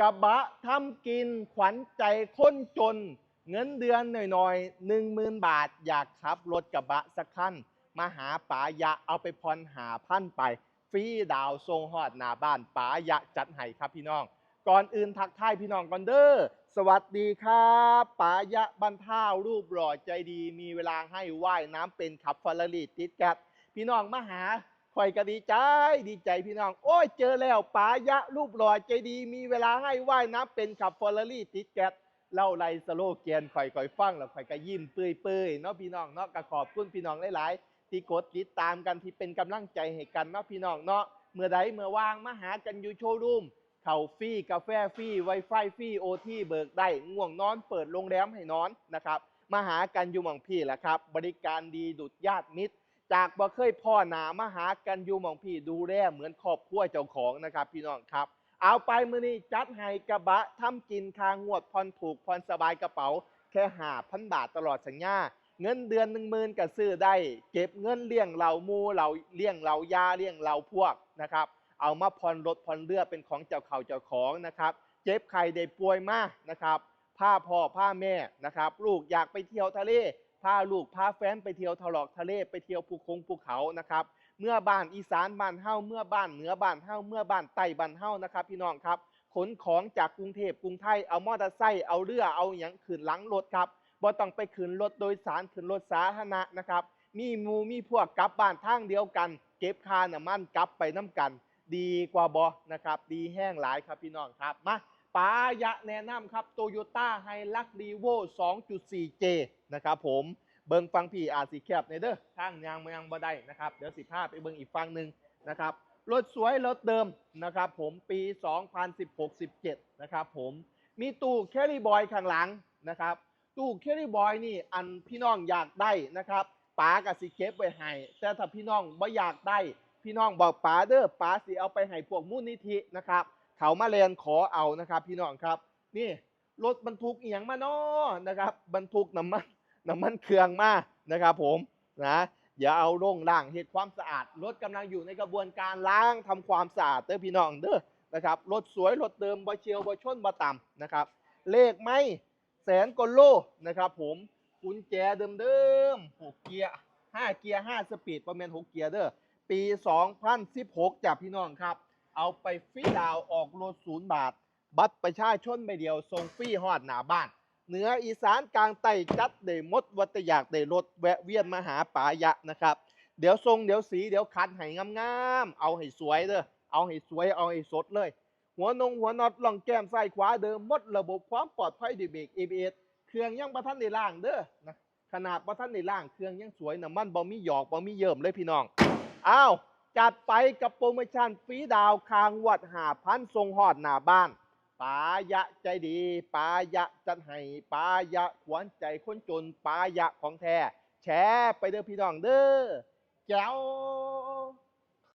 กระบะทำกินขวัญใจคนจน เงินเดือนหน่อยๆหนึ่งหมื่นบาท อยากขับรถกระบะสักคันมาหาป๋ายะเอาไปพรหาพันไป ฟรีดาวทรงฮอดหน้าบ้านป๋ายะจัดให้ครับพี่น้อง ก่อนอื่นทักทายพี่น้องก่อนเด้อสวัสดีครับป๋ายะบันเท่ารูปหล่อใจดี มีเวลาให้ว่ายน้ำเป็นขับฟอร์รีติดแกดพี่น้องมาหา คอยก็ดีใจดีใจพี่น้อง โอ้ยเจอแล้วป๋ายะรูปหล่อใจดี มีเวลาให้ว่ายน้ำเป็นขับฟอร์รี่ติดแกดเล่าไรสโลแกนข่อยข่อยฟังแล้วข่อยก็ยิ้มเปื่อยเปื่อยเนาะพี่น้องเนาะก็ขอบคุณพี่น้องหลายๆ ที่กดติดตามกันที่เป็นกำลังใจให้กันเนาะพี่น้องเนาะเมื่อใดเมื่อว่างมาหากันอยู่โชว์รูมเข่าฟรีกาแฟฟรีไวไฟฟรีโอทีเบิกได้ง่วงนอนเปิดโรงแรมให้นอนนะครับมาหากันอยู่หม่องพี่แหละครับ บริการดีดุดญาติมิตร จากบ่เคยพ่อหนามาหากันอยู่หมองพี่ดูแลเหมือนครอบครัวเจ้าของนะครับ พี่น้องครับ เอาไปมื้อนี้จัดให้กระบะทำกินคางวดผ่อนถูกผ่อนสบายกระเป๋า แค่หาพันบาทตลอดสัญญาเงินเดือนหนึ่งหมื่นก็ซื้อได้ เก็บเงินเลี้ยงเหล่ามูเหล่าเลี้ยงเหล่ายาเลี้ยงเหล่าพวกนะครับ เอามาผ่อนรถผ่อนเรือเป็นของเจ้าเข่าเจ้าของนะครับ เจ็บไข้ได้ป่วยมากนะครับพาพ่อพาแม่นะครับ ลูกอยากไปเที่ยวทะเล พาลูกพาแฟนไปเที่ยวทะเลาะทะเลไปเที่ยวภูคงภูเขานะครับ เมื่อบ้านอีสานบ้านเฮ้าเมื่อบ้านเหนือบ้านเฮ้าเมื่อบ้านใต้บ้านเฮ้านะครับ พี่น้องครับขนของจากกรุงเทพกรุงไทยเอามอเตอร์ไซค์เอาเรือเอาอย่างขึ้นหลังรถครับบ่ต้องไปขึ้นรถโดยสารขึ้นรถสาธารณะนะครับ มีมูมีพวกกลับบ้านทางเดียวกัน เก็บค่าน้ำมันกลับไปน้ำกัน ดีกว่าบอนะครับ ดีแห้งหลายครับพี่น้องครับมา ปายะแนะนำครับโตโยต้าไฮลักรีโว 2.4J นะครับผมเบิงฟังพี่อาจสีแคบในเด้อทางยางมายังบ่ได้นะครับ เดี๋ยวสิพาไปเบิงอีกฟังหนึ่งนะครับ รถสวยรถเดิมนะครับผมปี 2016-17 นะครับผมมีตู้แครี่บอยข้างหลังนะครับ ตู้แครี่บอยนี่อันพี่น้องอยากได้นะครับป๋ากับสิเก็บไว้ให้แต่ถ้าพี่น้องบ่อยากได้ พี่น้องบอกป๋าเด้อป๋าสิเอาไปให้พวกมูลนิธินะครับ เขามาแลนขอเอานะครับ พี่น้องครับ นี่รถบรรทุกเอียงมาเนาะนะครับ บรรทุกน้ำมันน้ำมันเครื่องมานะครับ ผมนะอย่าเอาลงล่างเฮ็ดความสะอาดรถกำลังอยู่ในกระบวนการล้างทำความสะอาดเด้อพี่น้องเด้อนะครับรถสวยรถเดิมบ่เชียวบ่ชนบ่ต่ำนะครับ เลขไม่แสนกว่าโลนะครับผมกุญแจเดิมๆหกเกียร์ห้าเกียร์ห้าสปีดประมาณหกเกียร์เด้อปี 2016จากพี่น้องครับ เอาไปฟรีดาวออกรถศูนย์บาท บัตรประชาชนใบเดียวส่งฟรีฮอดหนาบ้าน เหนืออีสานกลางใต้จัดได้หมดวัตอยากได้รถแวะเวียนมาหาป๋ายะนะครับ เดี๋ยวทรงเดี๋ยวสีเดี๋ยวคันให้งามๆเอาให้สวยเด้อเอาให้สวยเอาให้สดเลย หัวนงหัวน็อตล่องแก้มซ้ขวาเดิมมดระบบความปลอดภัยดีเบรก ABS เครื่องยังประทันในล่างเด้อนะขนาดประทันในล่างเครื่องยังสวยน้ำมันบ่มีหยอกบ่มีเยิ่มเลยพี่น้องอ้าว จัดไปกับโปรโมชั่นฟรีดาวน์คางวัดหาพันทรงหอดหน้าบ้านปายะใจดีปายะจัดให้ปายะขวนใจคนจนปายะของแท้แชร์ไปเด้อพี่น้องเด้อแจ้ว